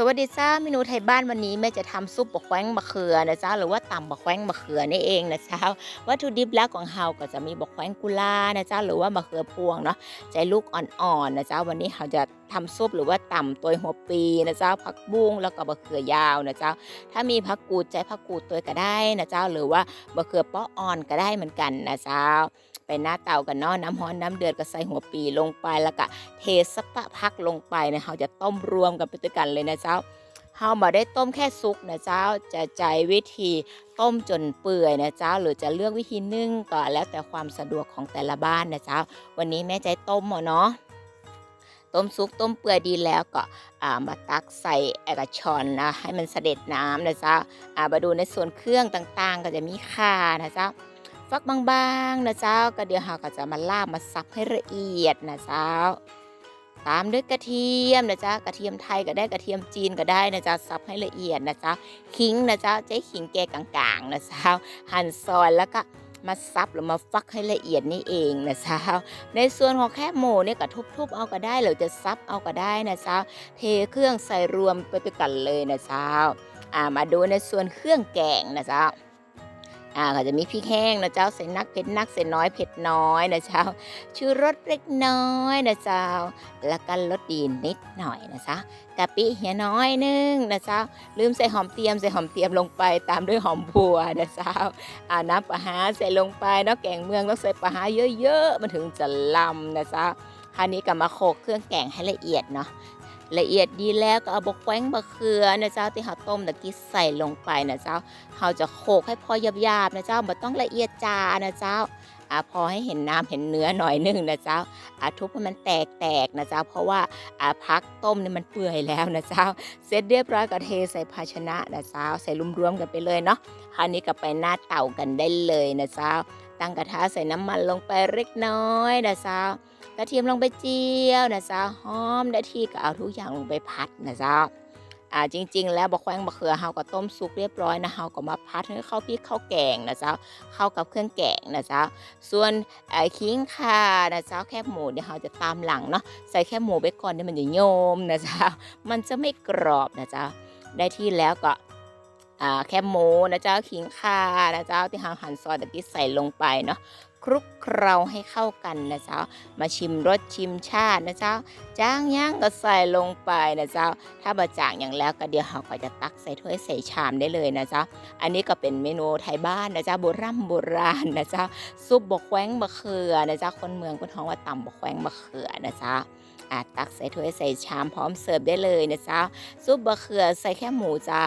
สวัสดีจ้าเมนูไทยบ้านวันนี้แม่จะทำซุปบะแขวงมะเขือนะจ๊ะหรือว่าตำบะแขวงมะเขือนี่เองนะจ๊ะวัตถุดิบหลักของเฮาก็จะมีบะแขวงกุลานะจ๊ะหรือว่ามะเขือพวงเนาะใจลูกอ่อนๆนะจ๊ะวันนี้เราจะทำซุปหรือว่าตำตัวหัวปีนะจ๊ะผักบุ้งแล้วก็บะเขือยาวนะจ๊ะถ้ามีผักกูดใจผักกูดตัวก็ได้นะจ๊ะหรือว่าบะเขือปาะอ่อนก็ได้เหมือนกันนะจ๊ะ ไปหน้าเตากันเนาะน้ำร้อนน้ำเดือดก็ใส่หัวปีลงไปแล้วก็เทสปะพักลงไปนะเราจะต้มรวมกันไปด้วยกันเลยนะเจ๊ะเฮาบ่ได้ต้มแค่สุกนะเจ้าจะใจวิธีต้มจนเปื่อยนะเจ้า หรือจะเลือกวิธีนึ่งก็แล้วแต่ความสะดวกของแต่ละบ้านนะเจ้า วันนี้แม่ใจต้มหมอเนาะต้มสุกต้มเปื่อยดีแล้วก็มาตักใส่แอกระชอนนะให้มันเสด็จน้ำนะเจ้าอ่ามาดูในส่วนเครื่องต่างๆ ก็จะมีข่านะเจ้า ฟักบางๆนะเจ้าก็เดี๋ยวเราก็จะมาลาบมาซับให้ละเอียดนะเจ้า ตามด้วยกระเทียมนะจ๊ะกระเทียมไทยก็ได้กระเทียมจีนก็ได้นะจ๊ะสับให้ละเอียดนะจ๊ะขิงนะจ๊ะเจ๊ขิงแกกลางๆนะจ๊ะหั่นซอยแล้วก็มาซับหรือมาฟักให้ละเอียดนี่เองนะจ๊ะในส่วนของแค่หมูเนี่ยก็ทุบๆเอาก็ได้หรือจะซับเอาก็ได้นะจ๊ะเทเครื่องใส่รวมไปด้วยกันเลยนะจ๊ะมาดูในส่วนเครื่องแกงนะจ๊ะ อ่าก็จะมีพริกแห้งนะเจ้าใส่นักเผ็ดนักใส่น้อยเผ็ดน้อยนะเจ้าชูรสเล็กน้อยนะเจ้า แล้วก็รสดีนิดหน่อยนะจ๊ะกะปิเหียน้อยนึงนะเจ้า ลืมใส่หอมเตียมใส่หอมเตียมลงไปตามด้วยหอมบัวนะเจ้าอ่าน้ำปลาหาใส่ลงไปเนาะแกงเมืองต้องใส่ปลาหาเยอะๆมันถึงจะลำนะเจ้าคราวนี้ก็มาโขกเครื่องแกงให้ละเอียดเนาะ ละเอียดดีแล้วก็เอาบกแว้งบะเขือนะเจ้าที่เราต้มตะกี้ใส่ลงไปนะเจ้าเราจะโขกให้พอหยาบๆนะเจ้าไม่ต้องละเอียดจานะเจ้าอ่าพอให้เห็นน้ำเห็นเนื้อหน่อยหนึงนะเจ้าอ่าทุบให้มันแตกๆนะเจ้าเพราะว่าอ่าพักต้มเนี่ยมันเปื่อยแล้วนะเจ้า เสร็จเรียบร้อยก็เทใส่ภาชนะนะเจ้าใส่รวมๆกันไปเลยเนาะคราวนี้ก็ไปหน้าเตากันได้เลยนะเจ้าตั้งกระทะใส่น้ำมันลงไปเล็กน้อยนะเจ้า กระเทียมลงไปเจียวนะเจ้าหอมได้ที่ก็เอาทุกอย่างลงไปผัดนะเจ้าอ่าจริง ๆ แล้วบะแขวงบะเขือเฮาก็ต้มสุกเรียบร้อยนะเฮาก็มาพัดให้เข้าพริกเข้าแกงนะเจ้าเข้ากับเครื่องแกงนะเจ้าส่วนไอ้ขิงข่านะเจ้าแคบหมูเนี่ยเฮาจะตามหลังเนาะใส่แคบหมูไปก่อนเนี่ยมันจะโยมนะเจ้ามันจะไม่กรอบนะเจ้าได้ที่แล้วก็อ่าแคบหมูนะเจ้าขิงข่านะเจ้าที่เฮาหั่นซอยตะกี้ใส่ลงไปเนาะ คลุกเคล้าให้เข้ากันนะเจ้า มาชิมรสชิมชาตินะเจ้าจางย่างก็ใส่ลงไปนะเจ้า ถ้าบะจ่างอย่างแล้วก็เดี๋ยวเราก็จะตักใส่ถ้วยใส่ชามได้เลยนะเจ้า อันนี้ก็เป็นเมนูไทยบ้านนะเจ้าโบราณโบราณนะเจ้าซุปบกแขวงบะเขือนะเจ้าคนเมืองคนท้องว่าตำบกแขวงบะเขือนะเจ้าอะตักใส่ถ้วยใส่ชามพร้อมเสิร์ฟได้เลยนะเจ้าซุปบะเขือใส่แค่หมูจ้า